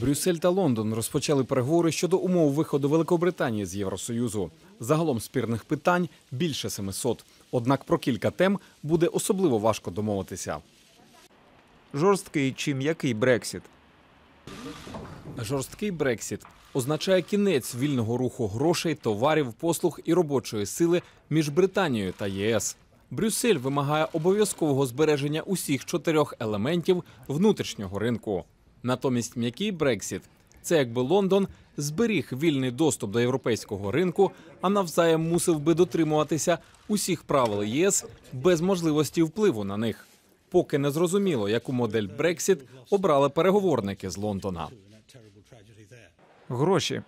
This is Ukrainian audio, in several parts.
Брюссель та Лондон розпочали переговори щодо умов виходу Великобританії з Євросоюзу. Загалом спірних питань більше 700. Однак про кілька тем буде особливо важко домовитися. Жорсткий чи м'який Брексіт? Жорсткий Брексіт означає кінець вільного руху грошей, товарів, послуг і робочої сили між Британією та ЄС. Брюссель вимагає обов'язкового збереження усіх чотирьох елементів внутрішнього ринку. Натомість м'який Брексіт це якби Лондон зберіг вільний доступ до європейського ринку, а навзаєм мусив би дотримуватися усіх правил ЄС без можливості впливу на них. Поки не зрозуміло, яку модель Брексіт обрали переговорники з Лондона. Гроші.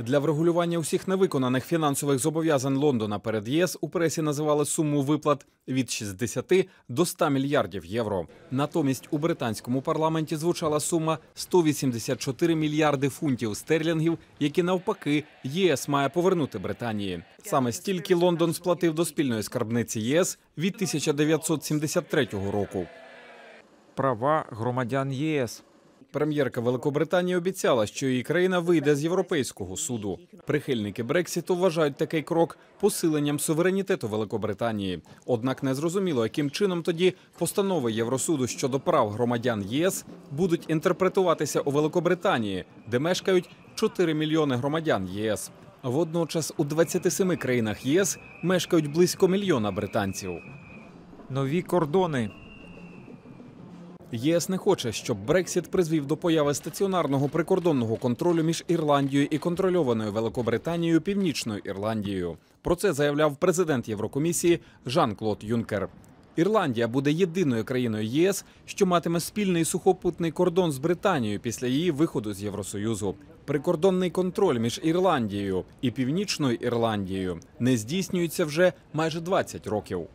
Для врегулювання усіх невиконаних фінансових зобов'язань Лондона перед ЄС у пресі називали суму виплат від 60 до 100 мільярдів євро. Натомість у британському парламенті звучала сума 184 мільярди фунтів стерлінгів, які навпаки ЄС має повернути Британії. Саме стільки Лондон сплатив до спільної скарбниці ЄС від 1973 року. Права громадян ЄС. Прем'єрка Великобританії обіцяла, що її країна вийде з європейського суду. Прихильники Брексіту вважають такий крок посиленням суверенітету Великобританії. Однак не зрозуміло, яким чином тоді постанови Євросуду щодо прав громадян ЄС будуть інтерпретуватися у Великобританії, де мешкають 4 мільйони громадян ЄС. Водночас у 27 країнах ЄС мешкають близько мільйона британців. Нові кордони. ЄС не хоче, щоб Брексіт призвів до появи стаціонарного прикордонного контролю між Ірландією і контрольованою Великобританією Північною Ірландією. Про це заявляв президент Єврокомісії Жан-Клод Юнкер. Ірландія буде єдиною країною ЄС, що матиме спільний сухопутний кордон з Британією після її виходу з Євросоюзу. Прикордонний контроль між Ірландією і Північною Ірландією не здійснюється вже майже 20 років.